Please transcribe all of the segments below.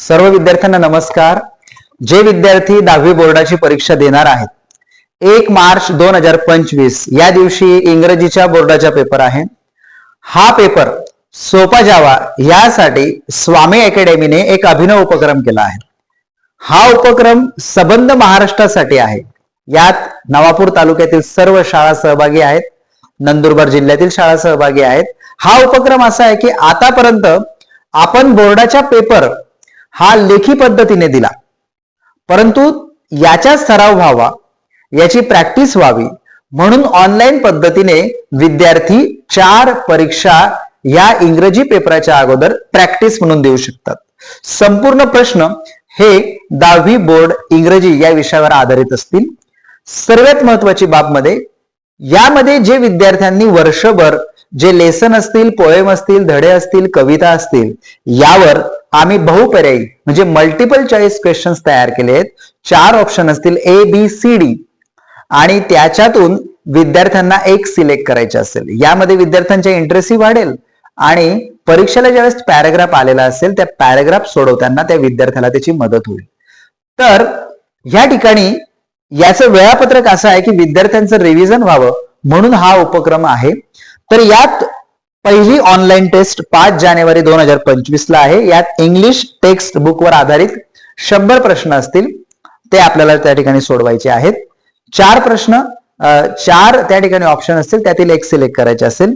सर्व विद्यार्थ्यांना नमस्कार. जे विद्यार्थी दहावी बोर्डाची परीक्षा देणार आहेत एक मार्च दोन हजार पंचवीस या दिवशी इंग्रजीच्या बोर्डाचा पेपर आहे. हा पेपर सोपा जावा यासाठी स्वामी अकॅडमीने एक अभिनव उपक्रम केला आहे. हा उपक्रम सबंध महाराष्ट्रासाठी आहे. यात नवापूर तालुक्यातील सर्व शाळा सहभागी आहेत नंदुरबार जिल्ह्यातील शाळा सहभागी आहेत. हा उपक्रम असा आहे की आतापर्यंत आपण बोर्डाच्या पेपर हा लेखी पद्धतीने दिला. परंतु याचा सराव व्हावा याची प्रॅक्टिस व्हावी म्हणून ऑनलाईन पद्धतीने विद्यार्थी चार परीक्षा या इंग्रजी पेपराच्या अगोदर प्रॅक्टिस म्हणून देऊ शकतात. संपूर्ण प्रश्न हे दहावी बोर्ड इंग्रजी या विषयावर आधारित असतील. सर्वात महत्वाची बाबमध्ये यामध्ये जे विद्यार्थ्यांनी वर्षभर जे लेसन असतील पोएम असतील धडे असतील कविता असतील यावर आम्ही बहुपर्यायी म्हणजे मल्टिपल चॉईस क्वेश्चन्स तयार केले आहेत. चार ऑप्शन असतील ए बी सी डी आणि त्याच्यातून विद्यार्थ्यांना एक सिलेक्ट करायचे असेल. यामध्ये विद्यार्थ्यांच्या इंटरेस्टही वाढेल. आणि परीक्षेला ज्यावेळेस पॅराग्राफ आलेला असेल त्या पॅराग्राफ सोडवताना त्या विद्यार्थ्याला त्याची मदत होईल. तर या ठिकाणी याचं वेळापत्रक असं आहे की विद्यार्थ्यांचं रिव्हिजन व्हावं म्हणून हा उपक्रम आहे. तर यात पहिली ऑनलाईन टेस्ट पाच जानेवारी दोन हजार पंचवीस ला आहे. यात इंग्लिश टेक्स्ट बुकवर आधारित शंभर प्रश्न असतील ते आपल्याला त्या ठिकाणी सोडवायचे आहेत. चार प्रश्न चार त्या ठिकाणी ऑप्शन असतील त्यातील एक सिलेक्ट करायचे असेल.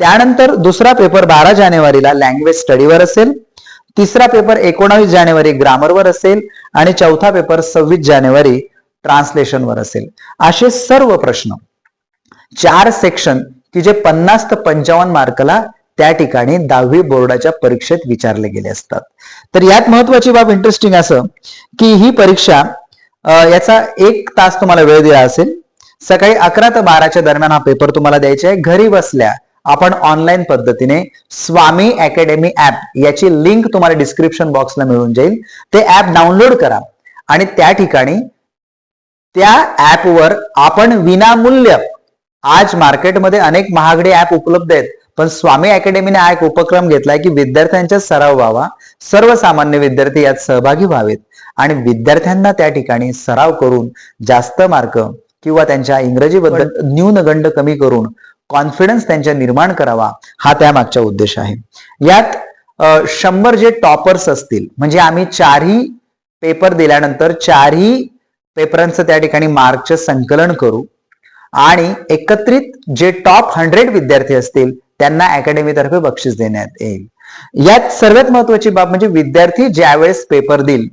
त्यानंतर दुसरा पेपर बारा जानेवारीला लँग्वेज स्टडीवर असेल. तिसरा पेपर एकोणावीस जानेवारी ग्रामरवर असेल. आणि चौथा पेपर सव्वीस जानेवारी ट्रान्सलेशनवर असेल. असे सर्व प्रश्न. चार सेक्शन की जे पन्नास ते पंचावन्न मार्कला त्या ठिकाणी दहावी बोर्डाच्या परीक्षेत विचारले गेले असतात. तर यात महत्वाची बाब इंटरेस्टिंग असं की ही परीक्षा याचा एक तास तुम्हाला वेळ दिला असेल. सकाळी अकरा ते बाराच्या दरम्यान हा पेपर तुम्हाला द्यायचा आहे. घरी बसल्या आपण ऑनलाईन पद्धतीने स्वामी अकॅडमी ऍप याची लिंक तुम्हाला डिस्क्रिप्शन बॉक्सला मिळून जाईल. ते ऍप डाउनलोड करा आणि त्या ठिकाणी त्या ऍपवर आपण विनामूल्य आज मार्केटमध्ये अनेक महागडे ऍप उपलब्ध आहेत. पण स्वामी अकॅडमीने हा एक उपक्रम घेतलाय की विद्यार्थ्यांचा सराव व्हावा. सर्वसामान्य विद्यार्थी यात सहभागी व्हावेत. आणि विद्यार्थ्यांना त्या ठिकाणी सराव करून जास्त मार्क किंवा त्यांच्या इंग्रजीबद्दल न्यूनगंड कमी करून कॉन्फिडन्स त्यांच्या निर्माण करावा हा त्यामागचा उद्देश आहे. यात शंभर जे टॉपर्स असतील म्हणजे आम्ही चारही पेपर दिल्यानंतर चारही पेपरांचं त्या ठिकाणी मार्कचं संकलन करू. आणि एकत्रित जे टॉप हंड्रेड विद्यार्थी असतील त्यांना अकॅडमीतर्फे बक्षीस देण्यात येईल. यात सर्वात महत्वाची बाब म्हणजे विद्यार्थी ज्यावेळेस पेपर देईल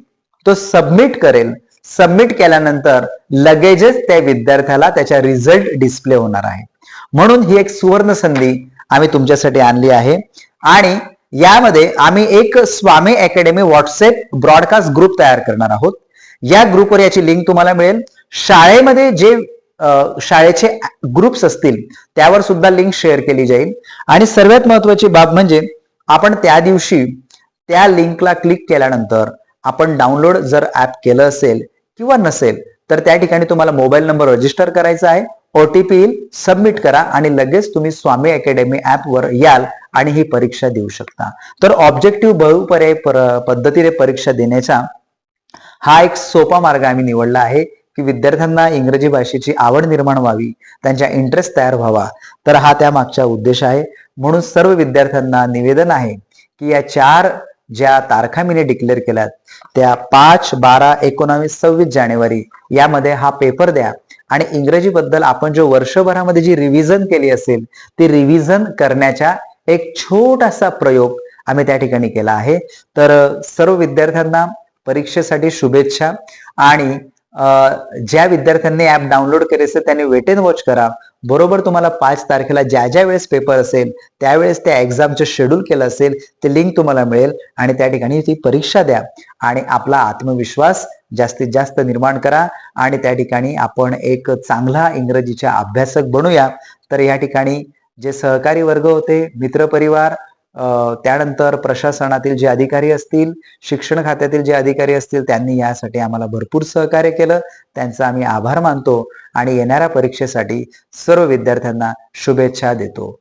तो सबमिट करेल. सबमिट केल्यानंतर लगेचच त्या विद्यार्थ्याला त्याचा रिझल्ट डिस्प्ले होणार आहे. म्हणून ही एक सुवर्ण संधी आम्ही तुमच्यासाठी आणली आहे. आणि यामध्ये आम्ही एक Swami academy WhatsApp broadcast group तयार करणार आहोत. या ग्रुपवर याची लिंक तुम्हाला मिळेल. शाळेमध्ये जे शाळेचे ग्रुप्स असतील त्यावर सुद्धा लिंक शेअर केली जाईल. आणि सर्वात महत्वाची बाब म्हणजे आपण त्या दिवशी त्या लिंकला क्लिक केल्यानंतर आपण डाउनलोड जर ऍप केलं असेल किंवा नसेल तर त्या ठिकाणी तुम्हाला मोबाईल नंबर रजिस्टर करायचा आहे. ओटीपी येईल सबमिट करा आणि लगेच तुम्ही स्वामी अकॅडमी वर याल आणि ही परीक्षा देऊ शकता. तर ऑब्जेक्टिव्ह बहुपर्याय पर- पद्धतीने परीक्षा देण्याचा हा एक सोपा मार्ग आम्ही निवडला आहे. की विद्यार्थ्यांना इंग्रजी भाषेची आवड निर्माण व्हावी त्यांच्या इंटरेस्ट तयार व्हावा तर हा त्या मागचा उद्देश आहे. म्हणून सर्व विद्यार्थ्यांना निवेदन आहे की या चार ज्या तारखा मी डिक्लेअर केल्यात त्या पाच बारा एकोणावीस सव्वीस जानेवारी यामध्ये हा पेपर द्या. आणि इंग्रजीबद्दल आपण जो वर्षभरामध्ये जी रिव्हिजन केली असेल ती रिव्हिजन करण्याचा एक छोटासा प्रयोग आम्ही त्या ठिकाणी केला आहे. तर सर्व विद्यार्थ्यांना परीक्षेसाठी शुभेच्छा आणि ज्या विद्यार्थ्यांनी ऍप डाउनलोड केले असेल त्यांनी वेट अँड वॉच करा. बरोबर तुम्हाला पाच तारखेला ज्या ज्या वेळेस पेपर असेल त्यावेळेस त्या एक्झामचं शेड्यूल केलं असेल ते लिंक तुम्हाला मिळेल आणि त्या ठिकाणी ती परीक्षा द्या. आणि आपला आत्मविश्वास जास्तीत जास्त निर्माण करा आणि त्या ठिकाणी आपण एक चांगला इंग्रजीचा अभ्यासक बनूया. तर या ठिकाणी जे सहकारी वर्ग होते मित्रपरिवार त्यानंतर प्रशासनातील जे अधिकारी असतील शिक्षण खात्यातील जे अधिकारी असतील त्यांनी यासाठी आम्हाला भरपूर सहकार्य केलं. त्यांचा आम्ही आभार मानतो आणि येणाऱ्या परीक्षेसाठी सर्व विद्यार्थ्यांना शुभेच्छा देतो.